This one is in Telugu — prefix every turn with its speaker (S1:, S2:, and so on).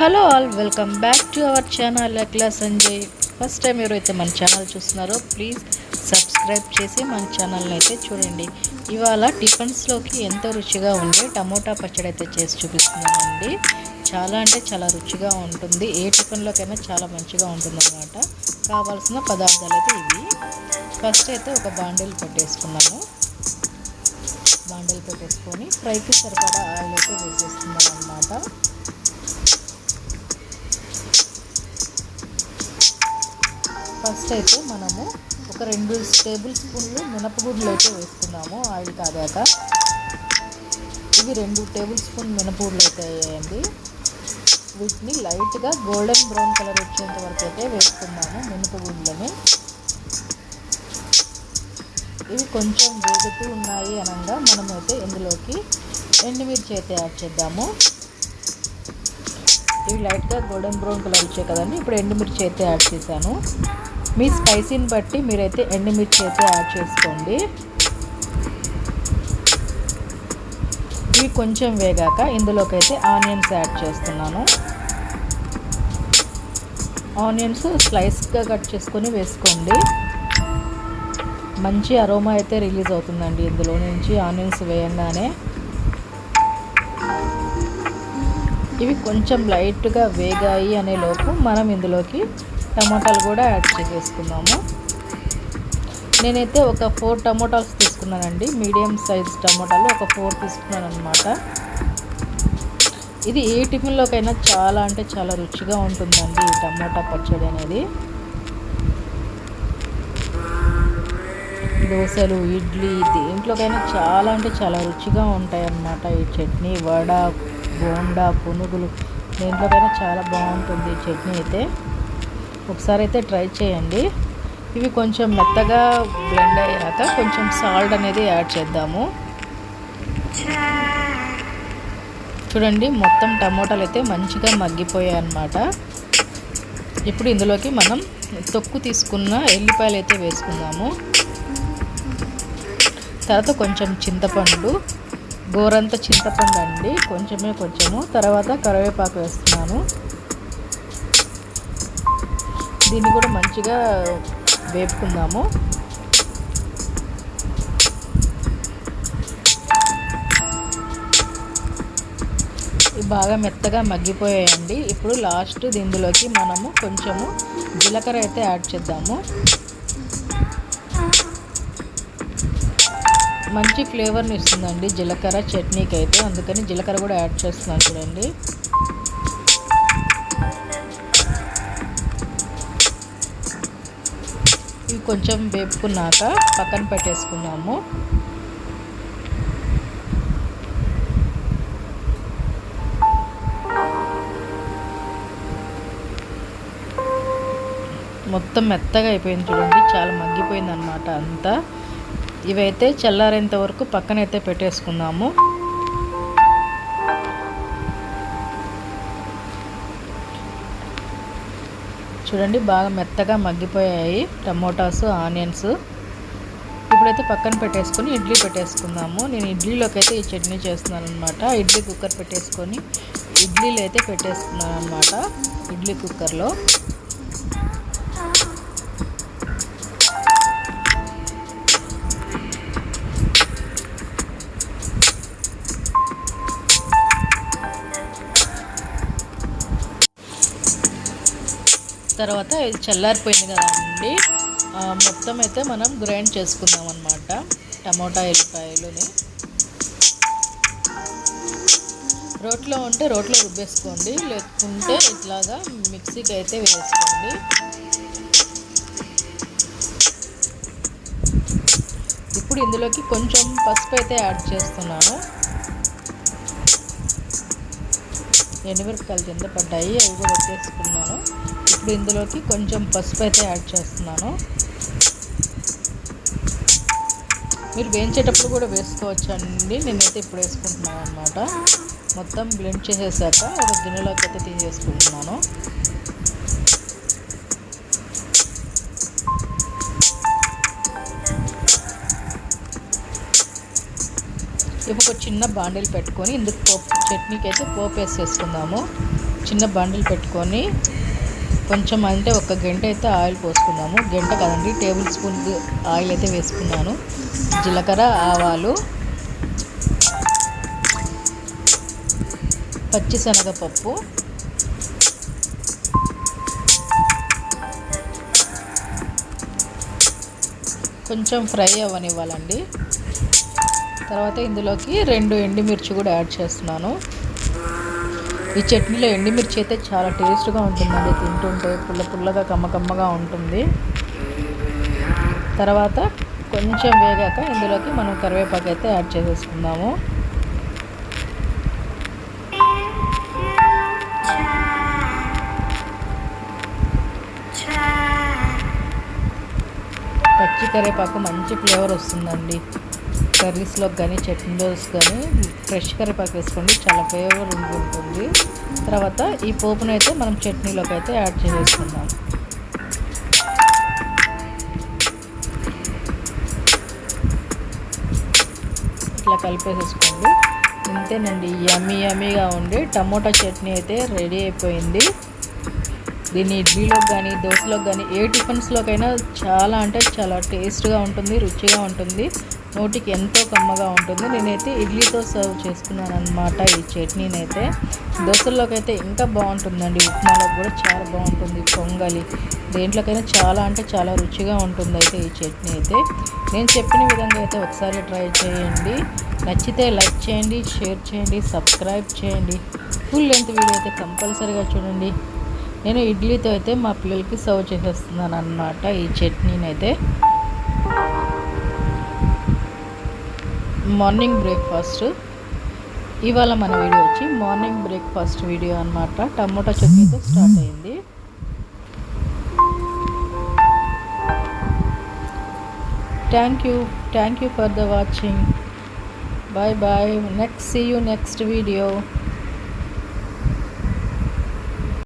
S1: Hello all welcome back to our channel Akhila Sanjay. First time ఎవరైతే మన ఛానల్ చూస్తున్నారో ప్లీజ్ సబ్స్క్రైబ్ చేసి మన ఛానల్ని అయితే చూడండి. ఇవాళ టిఫిన్స్లోకి ఎంతో రుచిగా ఉండే టమోటా పచ్చడి అయితే చేసి చూపిస్తున్నానండి. చాలా అంటే చాలా రుచిగా ఉంటుంది. ఏ టిఫిన్లోకైనా చాలా మంచిగా ఉంటుందన్నమాట. కావాల్సిన పదార్థాలు అయితే ఇవి. ఫస్ట్ అయితే ఒక బాండిల్ పెట్టేసుకున్నాను. బాండిల్ పెట్టేసుకొని ఫ్రైకి సరిపడా ఆయిల్ అయితే వేసేస్తున్నాను అనమాట ఫస్ట్ అయితే మనము ఒక రెండు టేబుల్ స్పూన్లు మినపగుడ్లు అయితే వేసుకున్నాము ఆయిల్ కాగాక. ఇవి రెండు టేబుల్ స్పూన్ మినపగుడ్లు అయితే వేయండి. వీటిని లైట్గా గోల్డెన్ బ్రౌన్ కలర్ వచ్చేంత వరకు అయితే వేసుకున్నాము మినపగుడ్లని. ఇవి కొంచెం వేగుతూ ఉన్నాయి అనగా మనమైతే ఇందులోకి ఎండుమిర్చి అయితే యాడ్ చేద్దాము. ఇవి లైట్గా గోల్డెన్ బ్రౌన్ కలర్ వచ్చాయి కదండి ఇప్పుడు ఎండుమిర్చి అయితే యాడ్ చేశాను. మీ స్పైసీని బట్టి మీరైతే ఎండుమిర్చి అయితే యాడ్ చేసుకోండి. ఇవి కొంచెం వేగాక ఇందులోకి అయితే ఆనియన్స్ యాడ్ చేస్తున్నాను. ఆనియన్స్ స్లైస్గా కట్ చేసుకొని వేసుకోండి. మంచి అరోమా అయితే రిలీజ్ అవుతుందండి ఇందులో నుంచి ఆనియన్స్ వేయంగానే. ఇవి కొంచెం లైట్గా వేగాయి అనే లోపు మనం ఇందులోకి టమాటాలు కూడా యాడ్ చేసేసుకుందాము నేనైతే ఒక ఫోర్ టమాటాలు తీసుకున్నానండి. మీడియం సైజ్ టమాటాలు ఒక ఫోర్ తీసుకున్నాను అనమాట ఇది ఏ టిఫిన్లోకైనా చాలా అంటే చాలా రుచిగా ఉంటుందండి ఈ టమాటా పచ్చడి అనేది. దోశలు ఇడ్లీ దేంట్లోకైనా చాలా అంటే చాలా రుచిగా ఉంటాయన్నమాట. ఈ చట్నీ వడ బోండా పునుగులు దేంట్లోకైనా చాలా బాగుంటుంది ఈ చట్నీ అయితే. ఒకసారి అయితే ట్రై చేయండి. ఇవి కొంచెం మెత్తగా బ్లెండ్ అయ్యాక కొంచెం సాల్ట్ అనేది యాడ్ చేద్దాము. చూడండి మొత్తం టమోటాలు అయితే మంచిగా మగ్గిపోయాయి అన్నమాట. ఇప్పుడు ఇందులోకి మనం తొక్కు తీసుకున్న ఎల్లిపాయలు అయితే వేసుకుందాము. తర్వాత కొంచెం చింతపండు గోరంత చింతపండు అండి. కొంచెమే కొంచెము. తర్వాత కరివేపాకు వేస్తున్నాను. దీన్ని కూడా మంచిగా వేపుకుందాము. బాగా మెత్తగా మగ్గిపోయాయండి. ఇప్పుడు లాస్ట్ దీనిలోకి మనము కొంచెము జీలకర్ర అయితే యాడ్ చేద్దాము. మంచి ఫ్లేవర్ని ఇస్తుందండి జీలకర్ర చట్నీకి అయితే అందుకని జీలకర్ర కూడా యాడ్ చేస్తున్నాను చూడండి. ఇవి కొంచెం వేపుకున్నాక పక్కన పెట్టేసుకున్నాము. మొత్తం మెత్తగా అయిపోయింది చూడండి చాలా మగ్గిపోయింది అనమాట అంతా. ఇవైతే చల్లారేంత వరకు పక్కనైతే పెట్టేసుకుందాము చూడండి బాగా మెత్తగా మగ్గిపోయాయి టమోటాస్ ఆనియన్స్. ఇప్పుడైతే పక్కన పెట్టేసుకొని ఇడ్లీ పెట్టేసుకుందాము. నేను ఇడ్లీలోకి అయితే ఈ చట్నీ చేస్తున్నాను అనమాట ఇడ్లీ కుక్కర్ పెట్టేసుకొని ఇడ్లీలు అయితే పెట్టేసుకున్నాను అనమాట ఇడ్లీ కుక్కర్లో తర్వాత ఇది చల్లారిపోయింది కదండి మొత్తం అయితే మనం గ్రైండ్ చేసుకుందాం అనమాట టమోటా ఎల్లిపాయలుని. రోట్లో ఉంటే రోట్లో రుబ్బేసుకోండి. లేకుంటే ఇట్లాగా మిక్సీకి అయితే వేసుకోండి. ఇప్పుడు ఇందులోకి కొంచెం పసుపు అయితే యాడ్ చేస్తున్నాను. ఎండుమిరపకాయలు కింద పడ్డాయి? అవి కూడా వచ్చేసుకున్నాను ఇప్పుడు ఇందులోకి కొంచెం పసుపు అయితే యాడ్ చేస్తున్నాను. మీరు వేయించేటప్పుడు కూడా వేసుకోవచ్చు అండి నేనైతే ఇప్పుడు వేసుకుంటున్నాను అనమాట మొత్తం బ్లెండ్ చేసేసాక ఒక గిన్నెలోకి అయితే తీసేసుకుంటున్నాను. ఇప్పుడు ఒక చిన్న బాండిల్ పెట్టుకొని ఇందుకు పోపు చట్నీకి అయితే పోపు వేసేసుకుందాము. చిన్న బాండిల్ పెట్టుకొని కొంచెం అంటే ఒక గంట అయితే ఆయిల్ పోసుకున్నాము. గంట కదండి టేబుల్ స్పూన్ ఆయిల్ అయితే వేసుకున్నాను. జీలకర్ర ఆవాలు పచ్చిశనగపప్పు కొంచెం ఫ్రై అవ్వనివ్వాలండి. తర్వాత ఇందులోకి రెండు ఎండుమిర్చి కూడా యాడ్ చేస్తున్నాను. ఈ చట్నీలో ఎండుమిర్చి అయితే చాలా టేస్ట్గా ఉంటుందండి. తింటుంటే పుల్ల పుల్లగా కమ్మ కమ్మగా ఉంటుంది. తర్వాత కొంచెం వేగాక ఇందులోకి మనం కరివేపాకు అయితే యాడ్ చేసేసుకుందాము. పచ్చి కరివేపాకు మంచి ఫ్లేవర్ వస్తుందండి. కర్రీస్లోకి కానీ చట్నీలోస్ కానీ ఫ్రెష్ కరివేపాకు వేసుకోండి. చాలా ఫ్లేవర్ ఉంటుంది. తర్వాత ఈ పోపును అయితే మనం చట్నీలోకి అయితే యాడ్ చేసేసుకుందాం. ఇట్లా కలిపేసేసుకోండి. ఇంతేనండి యమ్మీ యమ్మీగా ఉండి టమోటా చట్నీ అయితే రెడీ అయిపోయింది. దీన్ని ఇడ్లీలోకి కానీ దోశలోకి కానీ ఏ టిఫిన్స్లోకైనా చాలా అంటే చాలా టేస్ట్గా ఉంటుంది రుచిగా ఉంటుంది. నోటికి ఎంతో కమ్మగా ఉంటుంది. నేనైతే ఇడ్లీతో సర్వ్ చేసుకున్నాను అనమాట ఈ చట్నీనైతే. దోశల్లోకి అయితే ఇంకా బాగుంటుందండి. ఉప్మాలోకి కూడా చాలా బాగుంటుంది. పొంగలి దేంట్లోకైనా చాలా అంటే చాలా రుచిగా ఉంటుంది అయితే ఈ చట్నీ అయితే నేను చెప్పిన విధంగా అయితే ఒకసారి ట్రై చేయండి. నచ్చితే లైక్ చేయండి షేర్ చేయండి సబ్స్క్రైబ్ చేయండి. ఫుల్ లెంత్ వీడియో అయితే కంపల్సరీగా చూడండి. నేను ఇడ్లీతో అయితే మా పిల్లలకి సర్వ్ చేసేస్తున్నాను అనమాట ఈ చట్నీని అయితే మార్నింగ్ బ్రేక్ఫాస్ట్. ఇవాళ మన వీడియో వచ్చి మార్నింగ్ బ్రేక్ఫాస్ట్ వీడియో అనమాట టమోటా చట్నీతో స్టార్ట్ అయింది. Thank you thank you for the watching bye bye next see you next video